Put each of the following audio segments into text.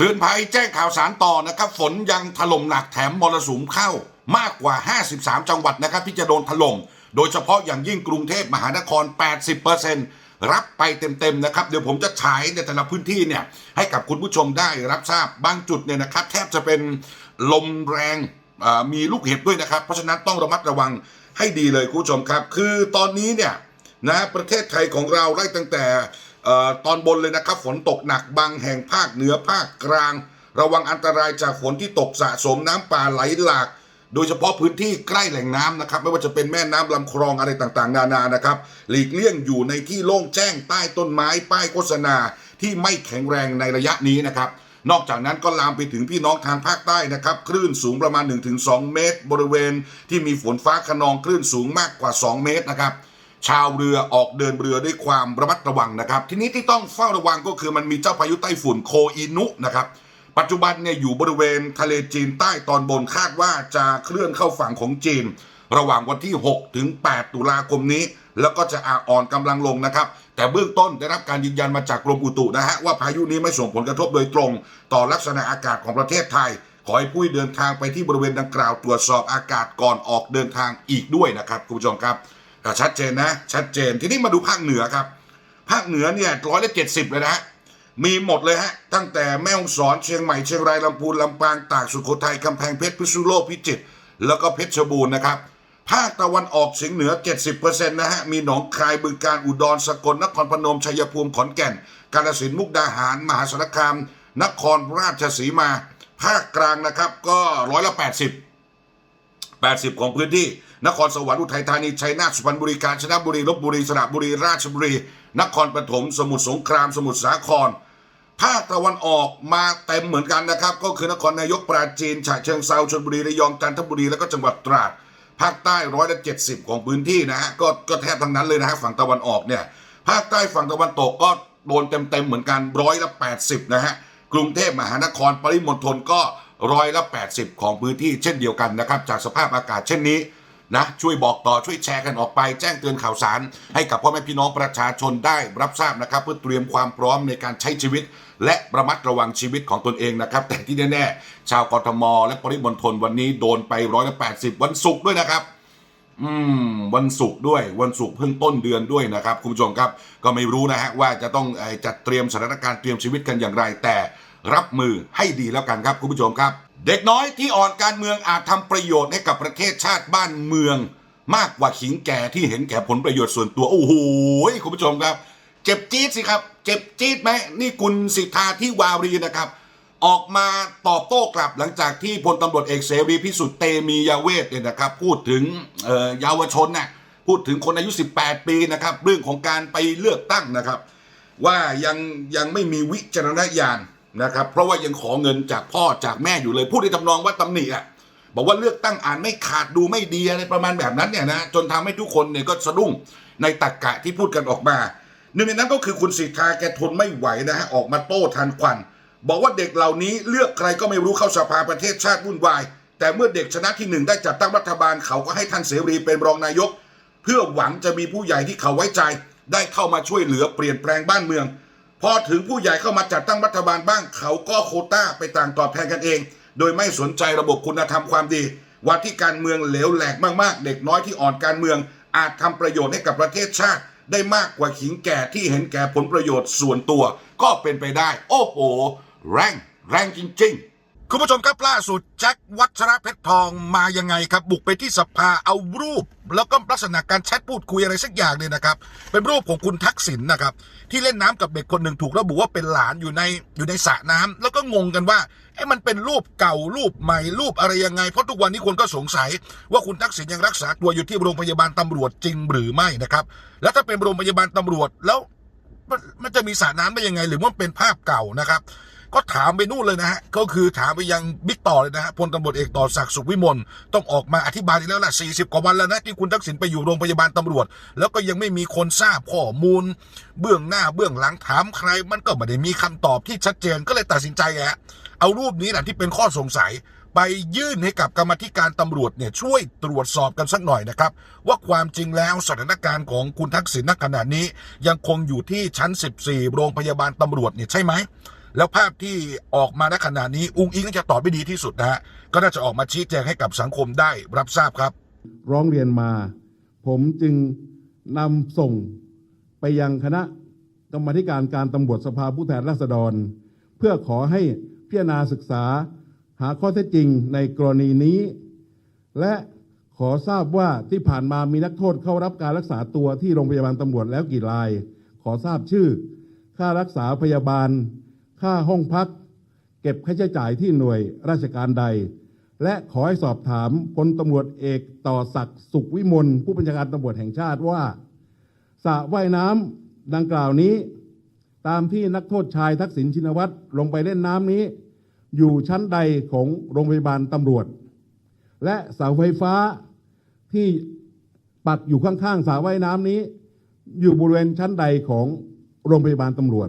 เตือนภัยแจ้งข่าวสารต่อนะครับ ฝนยังถล่มหนักแถมมรสุมเข้ามากกว่า 53 จังหวัดนะครับ ที่จะโดนถล่มโดยเฉพาะอย่างยิ่งกรุงเทพมหานคร 80%รับไปเต็มๆนะครับ เดี๋ยวผมจะฉายในแต่ละพื้นที่เนี่ยให้กับคุณผู้ชมได้รับทราบบางจุดเนี่ยนะครับ แทบจะเป็นลมแรงมีลูกเห็บด้วยนะครับ เพราะฉะนั้นต้องระมัดระวังให้ดีเลยคุณผู้ชมครับ คือตอนนี้เนี่ยนะประเทศไทยของเราไล่ตั้งแต่ ตอนบนเลยนะครับ ฝนตกหนักบางแห่งภาคเหนือภาคกลาง ระวังอันตรายจากฝนที่ตกสะสมน้ำป่าไหลหลาก โดยเฉพาะพื้นที่ใกล้แหล่งน้ำนะครับ ไม่ว่าจะเป็นแม่น้ำลำคลองอะไรต่างๆ นานานะครับ หลีกเลี่ยงอยู่ในที่โล่งแจ้งใต้ต้นไม้ป้ายโฆษณา ที่ไม่แข็งแรงในระยะนี้นะครับนอกจากนั้นก็ลามไปถึงพี่น้องทางภาคใต้นะครับ คลื่นสูงประมาณ 1-2 เมตร บริเวณที่มีฝนฟ้าขนองคลื่นสูงมากกว่า 2 เมตรนะครับ ชาวเรือออกเดินเรือด้วยความระมัดระวังนะครับ ทีนี้ที่ต้องเฝ้าระวังก็คือมันมีเจ้าพายุไต้ฝุ่นโคอินุนะครับ ปัจจุบันเนี่ยอยู่บริเวณทะเลจีนใต้ตอนบนคาดว่าจะเคลื่อนเข้าฝั่งของจีน ระหว่างวันที่ 6 ถึง 8 ตุลาคมนี้ แล้วก็จะอ่อนกำลังลงนะครับ แต่เบื้องต้นได้รับการยืนยันมาจากกรมอุตุนะฮะว่าพายุนี้ไม่ส่งผลกระทบโดยตรง ต่อลักษณะอากาศของประเทศไทย ขอให้ผู้ที่เดินทางไปที่บริเวณดังกล่าวตรวจสอบอากาศก่อนออกเดินทางอีกด้วยนะครับคุณผู้ชมครับ ชัดเจนนะ ชัดเจน ทีนี้มาดูภาคเหนือครับ ภาคเหนือเนี่ยร้อยละเจ็ดสิบเลยนะ มีหมดเลยฮะ ตั้งแต่แม่ฮ่องสอนเชียงใหม่เชียงรายลำพูนลำปางตากสุโขทัยกำแพงเพชรพิษณุโลกพิจิตรแล้วก็เพชรบูรณ์นะครับ ภาคตะวันออกเฉียงเหนือ 70%นะฮะ มีหนองคายบึงการอุดรสกลนครพนมชัยภูมิขอนแก่น กาฬสินธุ์มุกดาหาร มหาสารคาม นครราชสีมา ภาคกลางนะครับก็ร้อยละ80 80 ของพื้นที่ นครสวรรค์อุทัยธานีชัยนาทสุพรรณบุรีกาญจนบุรีลบบุรีสระบุรีราชบุรี นครปฐมสมุทรสงครามสมุทรสาคร ภาคตะวันออกมาเต็มเหมือนกันนะครับ ก็คือนครนายกปราจีนฉะเชิงเซาชลบุรีระยองจันทบุรีแล้วก็จังหวัดตราดภาคใต้ร้อยละเจ็ดสิบของพื้นที่นะฮะก็ก็แทบทั้งนั้นเลยนะฮะฝั่งตะวันออกเนี่ยภาคใต้ฝั่งตะวันตกก็โดนเต็มๆเหมือนกันร้อยละแปดสิบนะฮะกรุงเทพมหานครปริมณฑลก็ร้อยละ 80 ของพื้นที่เช่นเดียวกันนะครับ จากสภาพอากาศเช่นนี้ นะช่วยบอกต่อช่วยแชร์กันออกไป แจ้งเตือนข่าวสาร ให้กับพ่อแม่พี่น้องประชาชนได้รับทราบนะครับ เพื่อเตรียมความพร้อมในการใช้ชีวิต และระมัดระวังชีวิตของตนเองนะครับ แต่ที่แน่ๆชาวกทม และปริมณฑลวันนี้โดนไปร้อยละ80วันศุกร์ด้วยนะครับอืมวันศุกร์ด้วยวันศุกร์เพิ่งต้นเดือนด้วยนะครับ คุณผู้ชมครับก็ไม่รู้นะฮะว่าจะต้องจัดเตรียมสถานการณ์เตรียมชีวิตกันอย่างไร แต่รับมือให้ดีแล้วกันครับคุณผู้ชมครับ เด็กน้อยที่อ่อนการเมืองอาจทำประโยชน์ให้กับประเทศชาติบ้านเมือง มากกว่าขิงแก่ที่เห็นแก่ผลประโยชน์ส่วนตัว โอ้โหคุณผู้ชมครับ เจ็บจี๊ดสิครับ เจ็บจี๊ดไหมนี่คุณสิทธาที่วารีนะครับ ออกมาตอบโต้กลับหลังจากที่พลตำรวจเอกเสรีพิสุทธิ์เตมียาเวทเนี่ยนะครับ พูดถึงเอ่อเยาวชนนะพูดถึงคนอายุ 18 ปีนะครับ เรื่องของการไปเลือกตั้งนะครับ ว่ายังยังไม่มีวิจารณญาณ นะครับ เพราะว่ายังขอเงินจากพ่อจากแม่อยู่เลย พูดในทำนองว่าตำหนิอะบอกว่าเลือกตั้งอ่านไม่ขาดดูไม่ดีอะไรประมาณแบบนั้นเนี่ยนะจนทำให้ทุกคนเนี่ยก็สะดุ้งในตักกะที่พูดกันออกมาหนึ่งในนั้นก็คือคุณสิทธาแกทนไม่ไหวนะฮะออกมาโต้ทันควัน บอกว่าเด็กเหล่านี้เลือกใครก็ไม่รู้เข้าสภาประเทศชาติวุ่นวาย แต่เมื่อเด็กชนะที่หนึ่งได้จัดตั้งรัฐบาลเขาก็ให้ท่านเสรีเป็นรองนายก เพื่อหวังจะมีผู้ใหญ่ที่เขาไว้ใจ ได้เข้ามาช่วยเหลือเปลี่ยนแปลงบ้านเมือง พอถึงผู้ใหญ่เข้ามาจัดตั้งรัฐบาลบ้าง เขาก็โคต้าไปต่างตอบแทนกันเอง โดยไม่สนใจระบบคุณธรรมความดี ว่าที่การเมืองเหลวแหลกมากๆ เด็กน้อยที่อ่อนการเมือง อาจทำประโยชน์ให้กับประเทศชาติ ได้มากกว่าขิงแก่ที่เห็นแก่ผลประโยชน์ส่วนตัว ก็เป็นไปได้ โอ้โห แรงแรงจริง ๆ คุณผู้ชมครับล่าสุดแจ็ควัชระเพชรทองมายังไงครับ บุกไปที่สภาเอารูป แล้วก็ลักษณะการแชทพูดคุยอะไรสักอย่างเนี่ยนะครับ เป็นรูปของคุณทักษิณนะครับ ที่เล่นน้ำกับเด็กคนหนึ่งถูกระบุว่าเป็นหลานอยู่ในอยู่ในสระน้ำแล้วก็งงกันว่าเอ๊ะมันเป็นรูปเก่ารูปใหม่รูปอะไรยังไง เพราะทุกวันนี้คนก็สงสัย ว่าคุณทักษิณยังรักษาตัวอยู่ที่โรงพยาบาลตำรวจจริงหรือไม่นะครับ แล้วถ้าเป็นโรงพยาบาลตำรวจแล้วมันจะมีสระน้ำได้ยังไง หรือว่าเป็นภาพเก่านะครับ ก็ถามไปนู่นเลยนะฮะก็คือถามไปยังบิ๊กต่อเลยนะฮะพลตำรวจเอกต่อศักดิ์สุขวิมลต้องออกมาอธิบายอีกแล้วล่ะ40 กว่าวันแล้วนะที่คุณทักษิณไปอยู่โรงพยาบาลตำรวจ แล้วก็ยังไม่มีคนทราบข้อมูล เบื้องหน้าเบื้องหลังถามใคร มันก็ไม่ได้มีคำตอบที่ชัดเจนก็เลยตัดสินใจแหละเอารูปนี้แหละที่เป็นข้อสงสัยไปยื่นให้กับกรรมธิการตำรวจเนี่ยช่วยตรวจสอบกันสักหน่อยนะครับ ว่าความจริงแล้วสถานการณ์ของคุณทักษิณณขณะนี้ ยังคงอยู่ที่ชั้น 14 โรงพยาบาลตำรวจเนี่ยใช่ไหม แล้วภาพที่ออกมาณขณะนี้อุ้งอิงน่าจะตอบได้ดีที่สุดนะฮะก็น่าจะออกมาชี้แจงให้กับสังคมได้รับทราบครับ ร้องเรียนมา ผมจึงนำส่งไปยังคณะกรรมธิการการตำรวจสภาผู้แทนราษฎร เพื่อขอให้พิจารณาศึกษาหาข้อเท็จจริงในกรณีนี้ และขอทราบว่าที่ผ่านมามีนักโทษเข้ารับการรักษาตัวที่โรงพยาบาลตำรวจแล้วกี่ราย ขอทราบชื่อ ค่ารักษาพยาบาล ค่าห้องพัก เก็บค่าใช้จ่ายที่หน่วยราชการใด และขอให้สอบถามพลตำรวจเอกต่อศักดิ์สุขวิมลผู้บัญชาการตำรวจแห่งชาติว่าสระว่ายน้ำดังกล่าวนี้ ตามที่นักโทษชายทักษิณชินวัตรลงไปเล่นน้ำนี้ อยู่ชั้นใดของโรงพยาบาลตำรวจ และเสาไฟฟ้าที่ปักอยู่ข้างๆสระว่ายน้ำนี้ อยู่บริเวณชั้นใดของโรงพยาบาลตำรวจ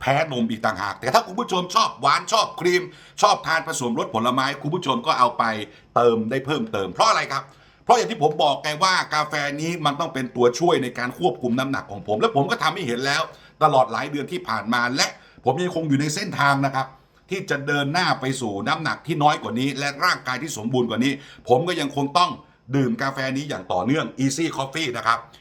แพ้นมอีกต่างหาก แต่ถ้าคุณผู้ชมชอบหวานชอบครีม ชอบทานผสมรสผลไม้ คุณผู้ชมก็เอาไปเติมได้เพิ่มเติมเพราะอะไรครับเพราะอย่างที่ผมบอกไงว่ากาแฟนี้มันต้องเป็นตัวช่วยในการควบคุมน้ำหนักของผม และผมก็ทำให้เห็นแล้ว ตลอดหลายเดือนที่ผ่านมา และผมยังคงอยู่ในเส้นทางนะครับ ที่จะเดินหน้าไปสู่น้ำหนักที่น้อยกว่านี้ และร่างกายที่สมบูรณ์กว่านี้ ผมก็ยังคงต้องดื่มกาแฟนี้อย่างต่อเนื่อง Easy Coffee นะครับ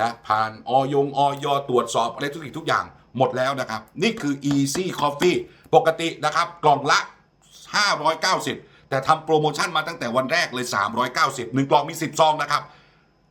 นะผ่านออยงออยตรวจสอบอะไรทุกสิ่งทุกอย่างหมดแล้วนะครับ นี่คือ Easy Coffee ปกตินะครับ กล่องละ 590 แต่ทำโปรโมชั่นมาตั้งแต่วันแรกเลย 390หนึ่งกล่องมี 10 ซองนะครับ